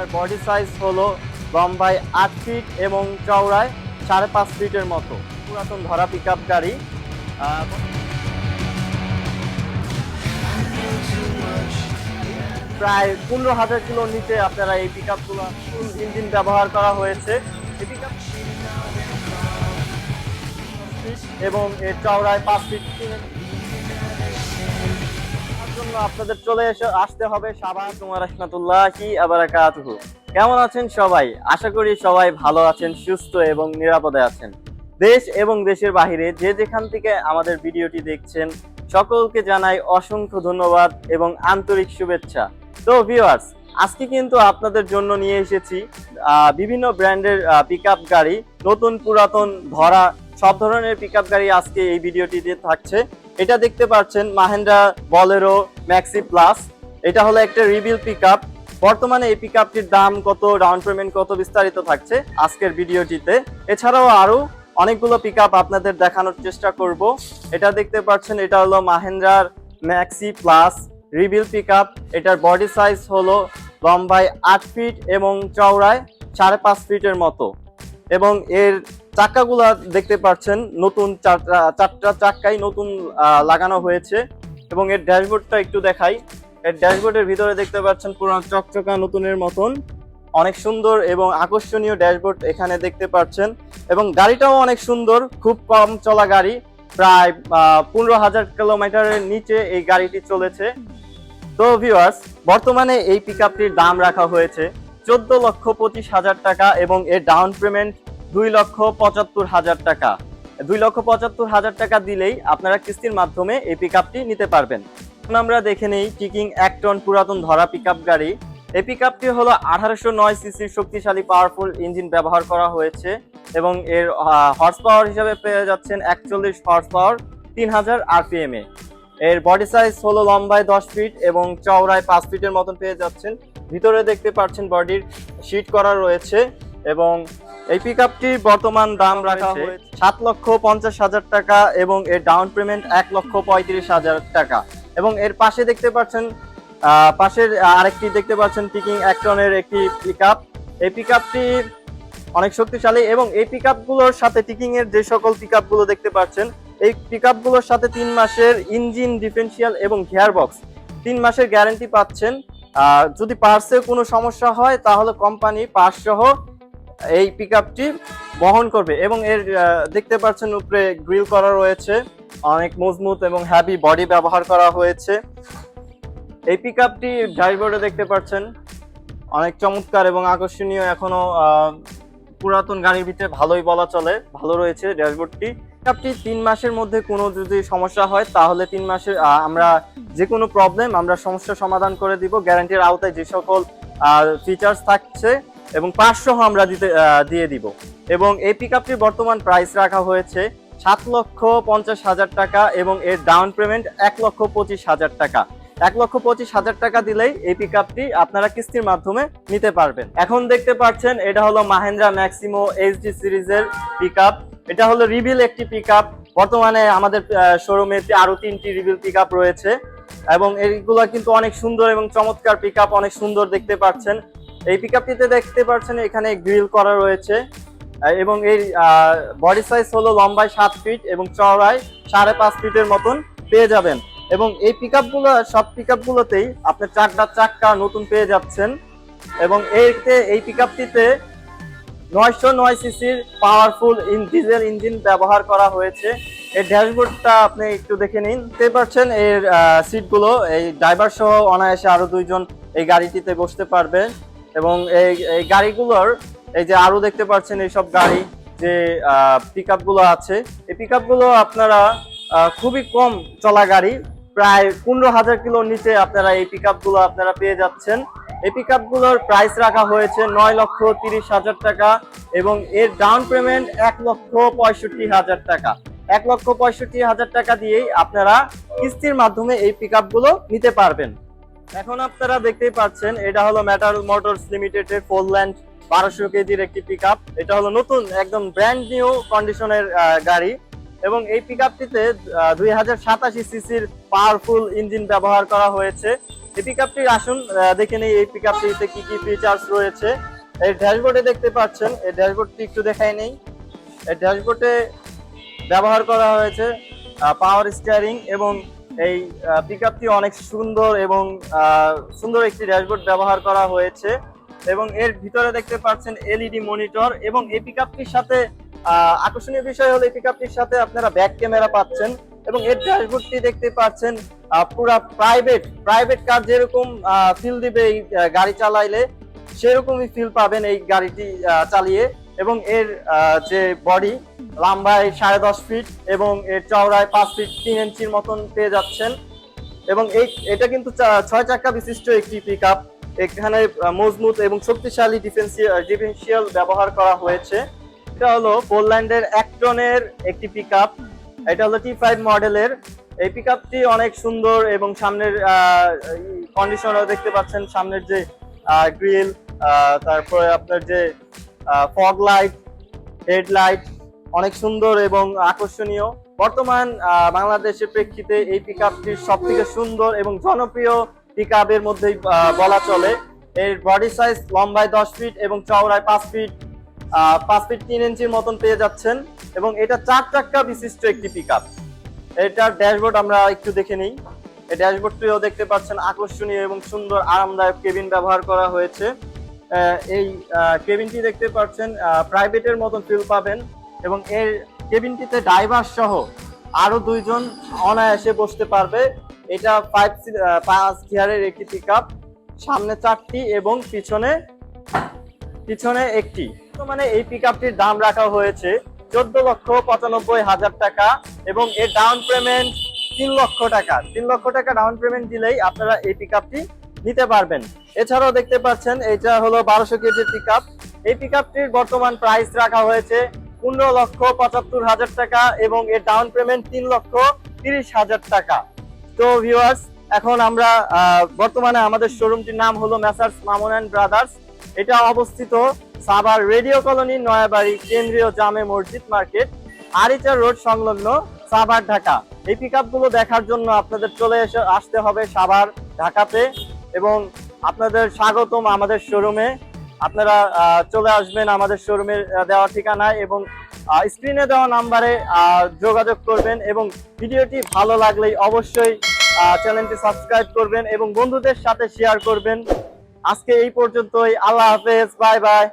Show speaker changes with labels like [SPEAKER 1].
[SPEAKER 1] এটার body size হলো লম্বায় আট ফিট এবং চওড়ায় সাড়ে পাঁচ ফিটের মতো। পুরাতন ধরা পিক আপ গাড়ি। প্রায় পনেরো হাজার কিলোর নিচে আপনারা এই পিক আপগুলো ইঞ্জিন ব্যবহার করা হয়েছে। এবং এর চওড়ায় পাঁচ ফিট জন্য আপনাদের চলে এসে আসতে হবে। রহমাতুল্লাহ কেমন আছেন সবাই? আশা করি সবাই ভালো আছেন, সুস্থ এবং নিরাপদে আছেন। দেশ এবং দেশের বাহিরে যে যেখান থেকে আমাদের ভিডিওটি দেখছেন, সকলকে জানাই অসংখ্য ধন্যবাদ এবং আন্তরিক শুভেচ্ছা। তো ভিউয়ার্স আজকে কিন্তু আপনাদের জন্য নিয়ে এসেছি বিভিন্ন ব্র্যান্ডের পিক গাড়ি। নতুন পুরাতন ধরা সব ধরনের পিক গাড়ি আজকে এই ভিডিওটিতে থাকছে। এটা দেখতে পাচ্ছেন মাহেন্দ্রা বলেরো ম্যাক্সি প্লাস। এটা হলো একটা রিবিল পিক বর্তমানে এই পিক দাম কত, ডাউন পেমেন্ট কত বিস্তারিত থাকছে আজকের ভিডিওটিতে। এছাড়াও আরও অনেকগুলো পিক আপনাদের দেখানোর চেষ্টা করব। এটা দেখতে পাচ্ছেন, এটা হলো মাহেন্দ্রার ম্যাক্সি প্লাস রিবিল পিক এটার বডি সাইজ হলো লম্বায় আট ফিট এবং চওড়ায় সাড়ে পাঁচ ফিটের মতো। এবং এর চাক্কাগুলা দেখতে পাচ্ছেন, নতুন চারটা চাক্কাই নতুন লাগানো হয়েছে। এবং এর ড্যাশবোর্ডটা একটু দেখাই। এর ড্যাশবোর্ডের ভিতরে দেখতে পাচ্ছেন পুরো চকচকা নতুনের মতন। অনেক সুন্দর এবং আকর্ষণীয় ড্যাশবোর্ড এখানে দেখতে পাচ্ছেন। এবং গাড়িটাও অনেক সুন্দর, খুব কম চলা গাড়ি। প্রায় পনেরো হাজার কিলোমিটারের নিচে এই গাড়িটি চলেছে। তো ভিউয়ার্স বর্তমানে এই পিকআপটির দাম রাখা হয়েছে চোদ্দ লক্ষ পঁচিশ হাজার টাকা এবং এর ডাউন পেমেন্ট দুই লক্ষ পঁচাত্তর হাজার টাকা। দুই লক্ষ পঁচাত্তর হাজার টাকা দিলেই আপনারা কিস্তির মাধ্যমে এই পিকআপটি নিতে পারবেন। আমরা দেখে নেই কিকিং এক টন পুরাতন ধরা পিকআপ গাড়ি। এই পিকআপটি হলো আঠারোশো নয় সিসির শক্তিশালী পাওয়ারফুল ইঞ্জিন ব্যবহার করা হয়েছে এবং এর হর্স পাওয়ার হিসাবে পেয়ে যাচ্ছেন একচল্লিশ হর্স পাওয়ার তিন হাজার আরপিএম এ এর বডি সাইজ হলো লম্বায় দশ ফিট এবং চওড়ায় পাঁচ ফিটের মতন পেয়ে যাচ্ছেন। ভিতরে দেখতে পাচ্ছেন বডির শীট করা রয়েছে এবং এই পিকআপটির বর্তমান দাম রাখা হয়েছে সাত লক্ষ পঞ্চাশ হাজার টাকা এবং এর ডাউন পেমেন্ট এক লক্ষ পঁয়ত্রিশ হাজার টাকা। এবং এর পাশে দেখতে পাচ্ছেন পাশের আরেকটি দেখতে পাচ্ছেন পিকিং অ্যাক্টনের একটি পিকআপ এই পিকআপটি অনেক শক্তিশালী এবং এই পিক পিকআপগুলোর সাথে টিকিং এর যে সকল পিকআপগুলো দেখতে পাচ্ছেন এই পিক পিকআপগুলোর সাথে তিন মাসের ইঞ্জিন ডিফারেন্সিয়াল এবং গিয়ার বক্স তিন মাসের গ্যারান্টি পাচ্ছেন। আর যদি পার্সে কোনো সমস্যা হয় তাহলে কোম্পানি পার্স সহ এই পিকআপটি বহন করবে এবং এর দেখতে পাচ্ছেন উপরে গ্রিল করা রয়েছে। অনেক মজবুত এবং হ্যাভি বডি ব্যবহার করা হয়েছে। এই পিকআপটি ড্রাইভারে দেখতে পাচ্ছেন। অনেক চমৎকার এবং আকর্ষণীয় এখনও পুরাতন গাড়ির ভিতরে ভালোই বলা চলে, ভালো রয়েছে ড্যাশবোর্ডটি পিকআপটি তিন মাসের মধ্যে কোনো যদি সমস্যা হয়, তাহলে তিন মাসের আমরা যে কোনো প্রবলেম আমরা সমস্যা সমাধান করে দিব। গ্যারান্টির আওতায় যে সকল ফিচার্স থাকছে এবং পাঁচশো আমরা দিতে দিয়ে দিব। এবং এই পিকআপটির বর্তমান প্রাইস রাখা হয়েছে সাত লক্ষ পঞ্চাশ হাজার টাকা এবং এর ডাউন পেমেন্ট এক লক্ষ পঁচিশ হাজার টাকা। এক লক্ষ পঁচিশ হাজার টাকা দিলেই এই পিকআপটি আপনারা কিস্তির মাধ্যমে নিতে পারবেন। এখন দেখতে পাচ্ছেন এটা হলো মাহেন্দ্রা ম্যাক্সিমো এইচডি সিরিজের পিকআপ এটা হলো রিভিল একটি পিকআপ বর্তমানে আমাদের শোরুমে আরও তিনটি রিবিল পিকআপ রয়েছে এবং এইগুলো কিন্তু অনেক সুন্দর এবং চমৎকার পিকআপ অনেক সুন্দর দেখতে পাচ্ছেন। এই পিকআপটিতে দেখতে পাচ্ছেন এখানে গ্রিল করা রয়েছে এবং এই বডি সাইজ হলো লম্বায় সাত ফিট এবং চওড়ায় সাড়ে পাঁচ ফিটের মতন পেয়ে যাবেন। এবং এই পিকআপগুলো সব পিক পিকআপগুলোতেই আপনি চারটা চাক্কা নতুন পেয়ে যাচ্ছেন। এবং এতে, এই পিক পিকআপটিতে নয়শো নয় সিসির পাওয়ারফুল ইন ডিজেল ইঞ্জিন ব্যবহার করা হয়েছে। এই ড্যাশবোর্ডটা আপনি একটু দেখে নিন। দেখতে পাচ্ছেন এর সিটগুলো এই ড্রাইভার সহ অনায়াসে আরও দুইজন এই গাড়িটিতে বসতে পারবে। এবং এই এই গাড়িগুলোর, এই যে আরও দেখতে পাচ্ছেন এইসব গাড়ি, যে পিকগুলো আছে, এই পিকগুলো আপনারা খুবই কম চলা গাড়ি, প্রায় পনেরো হাজার কিলোর নিচে আপনারা এই পিকগুলো আপনারা পেয়ে যাচ্ছেন। এই পিকগুলোর প্রাইস রাখা হয়েছে নয় লক্ষ তিরিশ হাজার টাকা এবং এর ডাউন পেমেন্ট এক লক্ষ পঁয়ষট্টি হাজার টাকা। এক লক্ষ পঁয়ষট্টি হাজার টাকা দিয়েই আপনারা কিস্তির মাধ্যমে এই পিকগুলো নিতে পারবেন। এখন আপনারা দেখতেই পাচ্ছেন, এটা হলো মেটাল মোটরস লিমিটেডের ফোর ল্যান্ড বারোশো কেজির একটি পিক এটা হলো নতুন, একদম ব্র্যান্ড নিউ কন্ডিশনের গাড়ি। এবং এই পিক আপটিতে দুই হাজার সাতাশি সিসির পাওয়ারফুল ইঞ্জিন ব্যবহার করা হয়েছে। এই পিক আপটির আসুন দেখে নেই এই পিক আপটিতে কি কি ফিচার্স রয়েছে। এই ড্যাশবোর্ডে দেখতে পাচ্ছেন, এই ড্যাশবোর্ডটি একটু দেখাই নেই। এই ড্যাশবোর্ডে ব্যবহার করা হয়েছে পাওয়ার স্টিয়ারিং এবং এই পিক অনেক সুন্দর এবং সুন্দর একটি ড্যাশবোর্ড ব্যবহার করা হয়েছে এবং এর ভিতরে দেখতে পাচ্ছেন এলইডি মনিটর এবং এই পিক সাথে আকর্ষণীয় বিষয় হলো এই পিক সাথে আপনারা ব্যাক ক্যামেরা পাচ্ছেন এবং এর ড্যাশবোর্ডটি দেখতে পাচ্ছেন পুরা প্রাইভেট প্রাইভেট কার যেরকম ফিল দিবে এই গাড়ি চালাইলে, সেরকমই ফিল পাবেন এই গাড়িটি চালিয়ে। এবং এর যে বডি লম্বায় সাড়ে দশ ফিট এবং এর চওড়ায় পাঁচ ফিট তিন ইঞ্চির মতন পেয়ে যাচ্ছেন। এবং এই, এটা কিন্তু ছয় চাকা বিশিষ্ট একটি পিক আপ এখানে মজবুত এবং শক্তিশালী ডিফেন্সিয়াল ব্যবহার করা হয়েছে। এটা হলো পোল্যান্ডের অ্যাক্টনের একটি পিক আপ এটা হলো টি ফাইভ মডেলের এই পিক আপটি অনেক সুন্দর এবং সামনের কন্ডিশনও দেখতে পাচ্ছেন। সামনের যে গ্রিল তারপরে আপনার যে ফগ লাইট হেডলাইট অনেক সুন্দর এবং আকর্ষণীয়। বর্তমান বাংলাদেশের প্রেক্ষিতে এই পিক আপটির সব থেকে সুন্দর এবং জনপ্রিয় পিক আপের মধ্যেই বলা চলে। এর বডি সাইজ লম্বায় দশ ফিট এবং চওড়ায় পাঁচ ফিট পাঁচ ফিট তিন ইঞ্চির মতন পেয়ে যাচ্ছেন এবং এটা চার চাক্কা বিশিষ্ট একটি পিক আপ এটার ড্যাশবোর্ড আমরা একটু দেখে নিই। এই ড্যাশবোর্ডটিও দেখতে পাচ্ছেন আকর্ষণীয় এবং সুন্দর, আরামদায়ক কেবিন ব্যবহার করা হয়েছে। এই কেবিনটি দেখতে পাচ্ছেন প্রাইভেটের মতন ফিল পাবেন এবং এর কেবিনটিতে ড্রাইভার সহ আরও দুইজন অনায়াসে বসতে পারবে। এটা ফাইভ পাঁচ গিয়ারের একটি পিক সামনে চারটি এবং পিছনে পিছনে একটি। মানে এই পিক দাম রাখা হয়েছে চোদ্দ লক্ষ পঁচানব্বই হাজার টাকা এবং এর ডাউন পেমেন্ট তিন লক্ষ টাকা। তিন লক্ষ টাকা ডাউন পেমেন্ট দিলেই আপনারা এই পিক নিতে পারবেন। এছাড়াও দেখতে পাচ্ছেন এটা হলো বারোশো কেজির পিক এই পিক বর্তমান প্রাইস রাখা হয়েছে পনেরো লক্ষ পঁচাত্তর হাজার টাকা এবং এর ডাউন পেমেন্ট তিন লক্ষ তিরিশ হাজার টাকা। তো ভিউয়ার্স এখন আমরা বর্তমানে আমাদের শোরুমটির নাম হলো মেসার্স মামুন অ্যান্ড ব্রাদার্স এটা অবস্থিত সাভার রেডিও কলোনি, নয়াবাড়ি, কেন্দ্রীয় জামে মসজিদ মার্কেট আরিচার রোড সংলগ্ন সাভার ঢাকা। এই পিক দেখার জন্য আপনাদের চলে এসে আসতে হবে সাভার ঢাকাতে। এবং আপনাদের স্বাগতম আমাদের শোরুমে। আপনারা চলে আসবেন আমাদের শোরুমের দেওয়া ঠিকানায় এবং স্ক্রিনে দেওয়া নাম্বারে যোগাযোগ করবেন এবং ভিডিওটি ভালো লাগলেই অবশ্যই চ্যানেলটি সাবস্ক্রাইব করবেন এবং বন্ধুদের সাথে শেয়ার করবেন। আজকে এই পর্যন্তই। আল্লাহ হাফেজ। Bye bye.